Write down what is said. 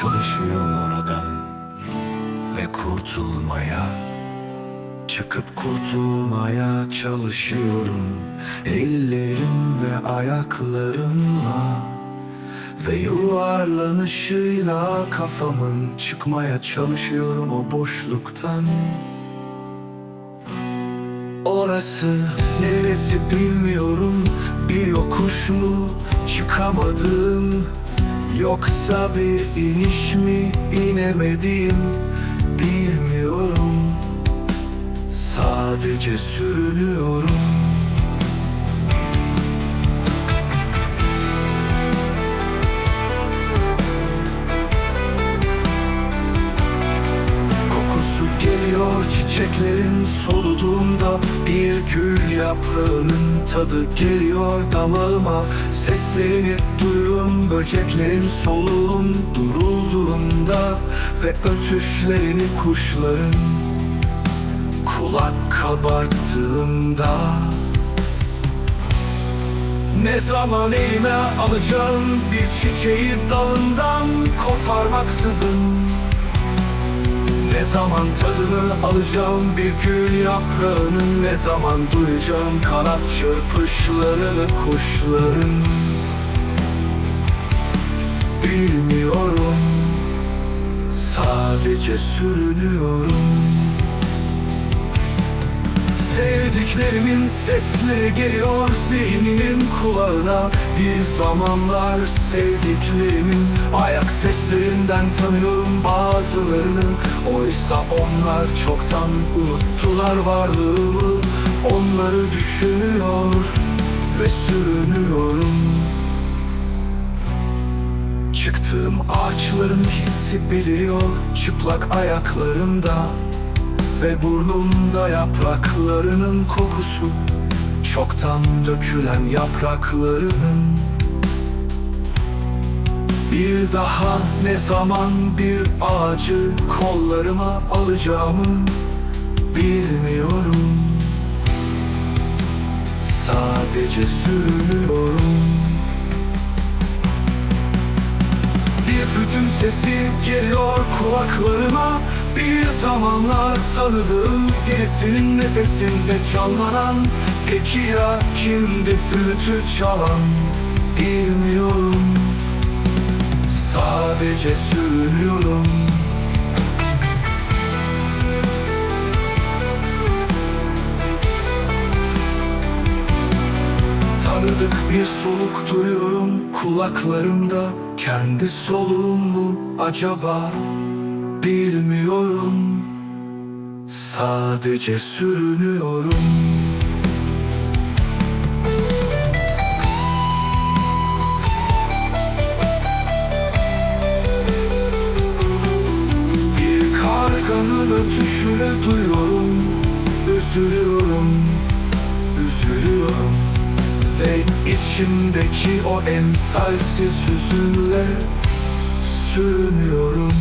çalışıyorum oradan Ve kurtulmaya Çıkıp kurtulmaya çalışıyorum. Ellerim ve ayaklarımla Ve yuvarlanışıyla kafamın Çıkmaya çalışıyorum o boşluktan. Orası neresi bilmiyorum Bir yokuş mu çıkamadım Yoksa bir iniş mi inemedim Bilmiyorum. Sadece sürünüyorum çiçeklerin soluduğunda. Bir gül yaprağının tadı geliyor damağıma. Seslerini duyuyorum böceklerin soluğum durulduğunda. Ve ötüşlerini kuşların kulak kabarttığında. Ne zaman elime alacağım bir çiçeği dalından koparmaksızın ne zaman tadını alacağım bir gül yaprağının? Ne zaman duyacağım kanat çırpışlarını kuşların? Bilmiyorum Sadece sürünüyorum Sevdiklerimin sesleri geliyor zihnimin kulağına. Bir zamanlar sevdiklerimin ayak seslerinden tanıyorum bazılarını. Oysa onlar çoktan unuttular varlığımı. Onları düşünüyor ve sürünüyorum. Çıktığım ağaçların hissi beliriyor çıplak ayaklarımda ve burnumda yapraklarının kokusu Çoktan dökülen yapraklarının. Bir daha ne zaman bir ağacı kollarıma alacağımı bilmiyorum. Sadece sürünüyorum Bir fütün sesi geliyor kulaklarıma. Bir zamanlar tanıdığım birisinin nefesinde canlanan Peki ya kimdi flütü çalan Bilmiyorum. Sadece sürünüyorum Tanıdık bir soluk duyuyorum kulaklarımda Kendi soluğum mu acaba? Bilmiyorum. Sadece sürünüyorum. Ötüşünü duyuyorum. Üzülüyorum, üzülüyorum Ve içimdeki o emsalsiz hüzünle sürünüyorum